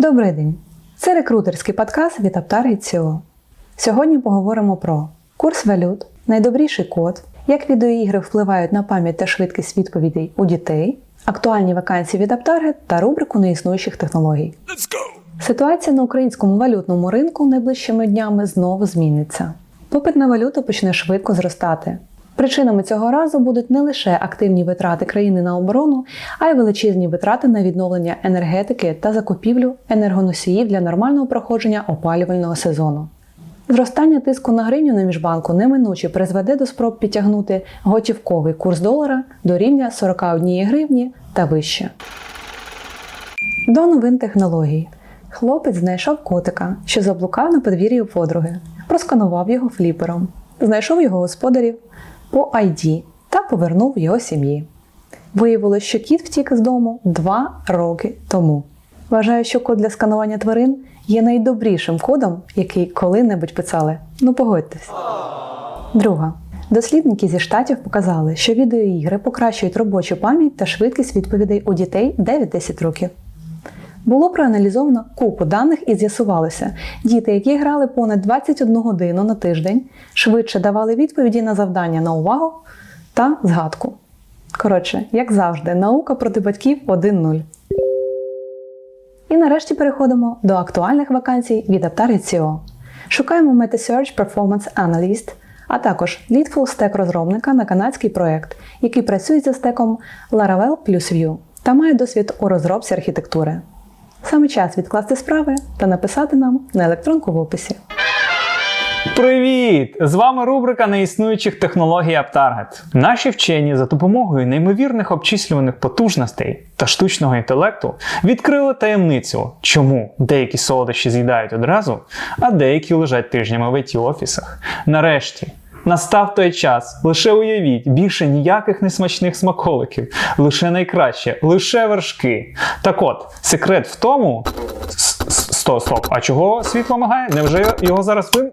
Добрий день! Це рекрутерський подкаст від Aptar.io. Сьогодні поговоримо про курс валют, найдобріший код, як відеоігри впливають на пам'ять та швидкість відповідей у дітей, актуальні вакансії від Aptarget та рубрику неіснуючих технологій. Ситуація на українському валютному ринку найближчими днями знову зміниться. Попит на валюту почне швидко зростати. Причинами цього разу будуть не лише активні витрати країни на оборону, а й величезні витрати на відновлення енергетики та закупівлю енергоносіїв для нормального проходження опалювального сезону. Зростання тиску на гривню на міжбанку неминуче призведе до спроб підтягнути готівковий курс долара до рівня 41 гривні та вище. До новин технологій. Хлопець знайшов котика, що заблукав на подвір'ї подруги, просканував його фліпером, знайшов його господарів по ID та повернув його сім'ї. Виявилось, що кіт втік з дому два роки тому. Вважаю, що код для сканування тварин є найдобрішим кодом, який коли-небудь писали. Ну погодьтесь. Друга. Дослідники зі штатів показали, що відеоігри покращують робочу пам'ять та швидкість відповідей у дітей 9-10 років. Було проаналізовано купу даних і з'ясувалося, діти, які грали понад 21 годину на тиждень, швидше давали відповіді на завдання на увагу та згадку. Коротше, як завжди, наука проти батьків 1-0. І нарешті переходимо до актуальних вакансій від Aptar.io. Шукаємо MetaSearch Performance Analyst, а також Lead Full Stack розробника на канадський проект, який працює за стеком Laravel плюс Vue та має досвід у розробці архітектури. Саме час відкласти справи та написати нам на електронку в описі. Привіт! З вами рубрика неіснуючих технологій AppTarget. Наші вчені за допомогою неймовірних обчислюваних потужностей та штучного інтелекту відкрили таємницю, чому деякі солодощі з'їдають одразу, а деякі лежать тижнями в it офісах. Нарешті. Настав той час, лише уявіть, більше ніяких несмачних смаколиків, лише найкраще, лише вершки. Так от, секрет в тому. Стоп, стоп, а чого світло мигає? Невже його зараз вим...